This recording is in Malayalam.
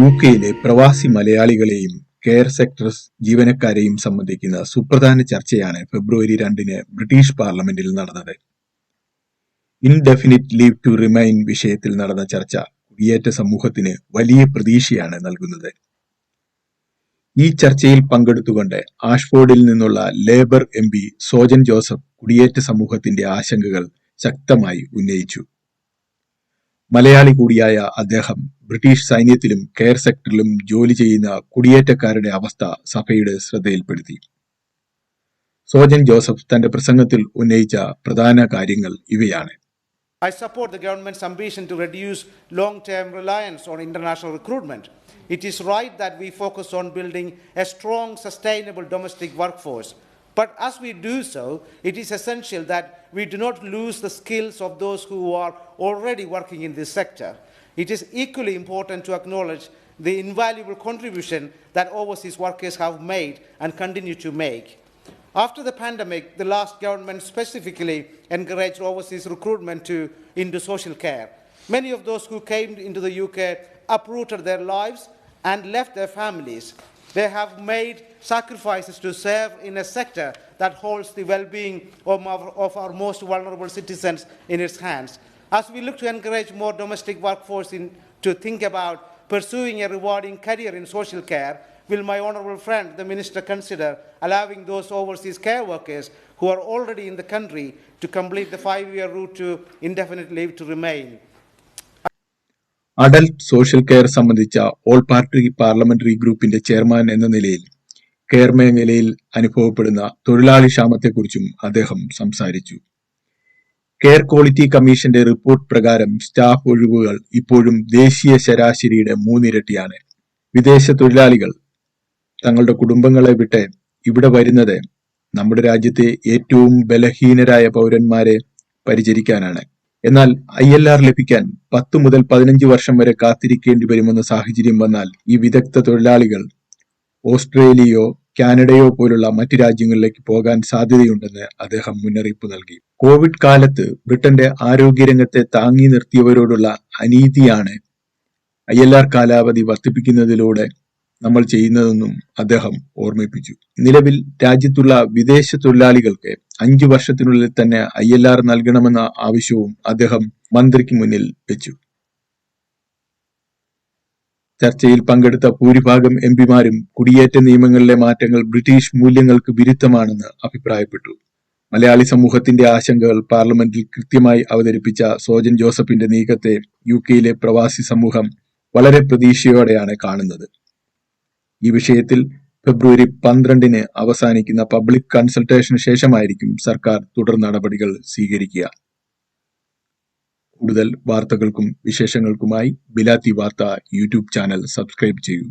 യു കെയിലെ പ്രവാസി മലയാളികളെയും കെയർ സെക്ടർസ് ജീവനക്കാരെയും സംബന്ധിക്കുന്ന സുപ്രധാന ചർച്ചയാണ് ഫെബ്രുവരി രണ്ടിന് ബ്രിട്ടീഷ് പാർലമെന്റിൽ നടന്നത്. ഇൻഡെഫിനിറ്റ് ലീവ് ടു റിമൈൻ വിഷയത്തിൽ നടന്ന ചർച്ച കുടിയേറ്റ സമൂഹത്തിന് വലിയ പ്രതീക്ഷയാണ് നൽകുന്നത്. ഈ ചർച്ചയിൽ പങ്കെടുത്തുകൊണ്ട് ആഷ്ഫോർഡിൽ നിന്നുള്ള ലേബർ എം സോജൻ ജോസഫ് കുടിയേറ്റ സമൂഹത്തിന്റെ ആശങ്കകൾ ശക്തമായി ഉന്നയിച്ചു. മലയാളി കൂടിയായ അദ്ദേഹം ബ്രിട്ടീഷ് സൈന്യത്തിലും കെയർ സെക്ടറിലും ജോലി ചെയ്യുന്ന കുടിയേറ്റക്കാരുടെ അവസ്ഥ സഭയുടെ ശ്രദ്ധയിൽപ്പെടുത്തി സോജൻ ജോസഫ് തന്റെ പ്രസംഗത്തിൽ ഉന്നയിച്ച പ്രധാന കാര്യങ്ങൾ ഇവയാണ് I support the government's ambition to reduce long term reliance on international recruitment. It is right that we focus on building a strong, sustainable domestic workforce. But as we do so, it is essential that we do not lose the skills of those who are already working in this sector. It is equally important to acknowledge the invaluable contribution that overseas workers have made and continue to make. After the pandemic, the last government specifically encouraged overseas recruitment to, into social care. Many of those who came into the UK uprooted their lives and left their families. They have made sacrifices to serve in a sector that holds the well being of our, of our most vulnerable citizens in its hands. As we look to encourage more domestic workforce in, to think about pursuing a rewarding career in social care, will my honourable friend, the minister, consider allowing those overseas care workers who are already in the country to complete the five year route to indefinite leave to remain? Adult social care സംബന്ധിച്ച ഓൾ പാർട്ടി പാർലമെന്ററി ഗ്രൂപ്പിന്റെ ചെയർമാൻ എന്ന നിലയിൽ കെയർ മേഖലയിൽ അനുഭവപ്പെടുന്ന തൊഴിലാളി ക്ഷാമത്തെക്കുറിച്ചും അദ്ദേഹം സംസാരിച്ചു. കെയർ ക്വാളിറ്റി കമ്മീഷന്റെ റിപ്പോർട്ട് പ്രകാരം സ്റ്റാഫ് ഒഴിവുകൾ ഇപ്പോഴും ദേശീയ ശരാശരിയുടെ മൂന്നിരട്ടിയാണ്. വിദേശ തൊഴിലാളികൾ തങ്ങളുടെ കുടുംബങ്ങളെ വിട്ട് ഇവിടെ വരുന്നത് നമ്മുടെ രാജ്യത്തെ ഏറ്റവും ബലഹീനരായ പൗരന്മാരെ പരിചരിക്കാനാണ്. എന്നാൽ ഐ എൽ ആർ ലഭിക്കാൻ പത്ത് മുതൽ പതിനഞ്ച് വർഷം വരെ കാത്തിരിക്കേണ്ടി വരുമെന്ന സാഹചര്യം വന്നാൽ ഈ വിദഗ്ധ തൊഴിലാളികൾ ഓസ്ട്രേലിയയോ കാനഡയോ പോലുള്ള മറ്റ് രാജ്യങ്ങളിലേക്ക് പോകാൻ സാധ്യതയുണ്ടെന്ന് അദ്ദേഹം മുന്നറിയിപ്പ് നൽകി. കോവിഡ് കാലത്ത് ബ്രിട്ടന്റെ ആരോഗ്യരംഗത്തെ താങ്ങി നിർത്തിയവരോടുള്ള അനീതിയാണ് ഐ എൽ ആർ കാലാവധി വർദ്ധിപ്പിക്കുന്നതിലൂടെ നമ്മൾ ചെയ്യുന്നതെന്നും അദ്ദേഹം ഓർമ്മിപ്പിച്ചു. നിലവിൽ രാജ്യത്തുള്ള വിദേശ തൊഴിലാളികൾക്ക് അഞ്ചു വർഷത്തിനുള്ളിൽ തന്നെ ഐ എൽ ആർ നൽകണമെന്ന ആവശ്യവും അദ്ദേഹം മന്ത്രിക്ക് മുന്നിൽ വെച്ചു. ചർച്ചയിൽ പങ്കെടുത്ത ഭൂരിഭാഗം എം പിമാരും കുടിയേറ്റ നിയമങ്ങളിലെ മാറ്റങ്ങൾ ബ്രിട്ടീഷ് മൂല്യങ്ങൾക്ക് വിരുദ്ധമാണെന്ന് അഭിപ്രായപ്പെട്ടു. മലയാളി സമൂഹത്തിന്റെ ആശങ്കകൾ പാർലമെന്റിൽ കൃത്യമായി അവതരിപ്പിച്ച സോജൻ ജോസഫിന്റെ നീക്കത്തെ യു കെയിലെ പ്രവാസി സമൂഹം വളരെ പ്രതീക്ഷയോടെയാണ് കാണുന്നത്. ഈ വിഷയത്തിൽ ഫെബ്രുവരി പന്ത്രണ്ടിന് അവസാനിക്കുന്ന പബ്ലിക് കൺസൾട്ടേഷന് ശേഷമായിരിക്കും സർക്കാർ തുടർ നടപടികൾ സ്വീകരിക്കുക. കൂടുതൽ വാർത്തകൾക്കും വിശേഷങ്ങൾക്കുമായി ബിലാത്തി വാർത്ത യൂട്യൂബ് ചാനൽ സബ്സ്ക്രൈബ് ചെയ്യൂ.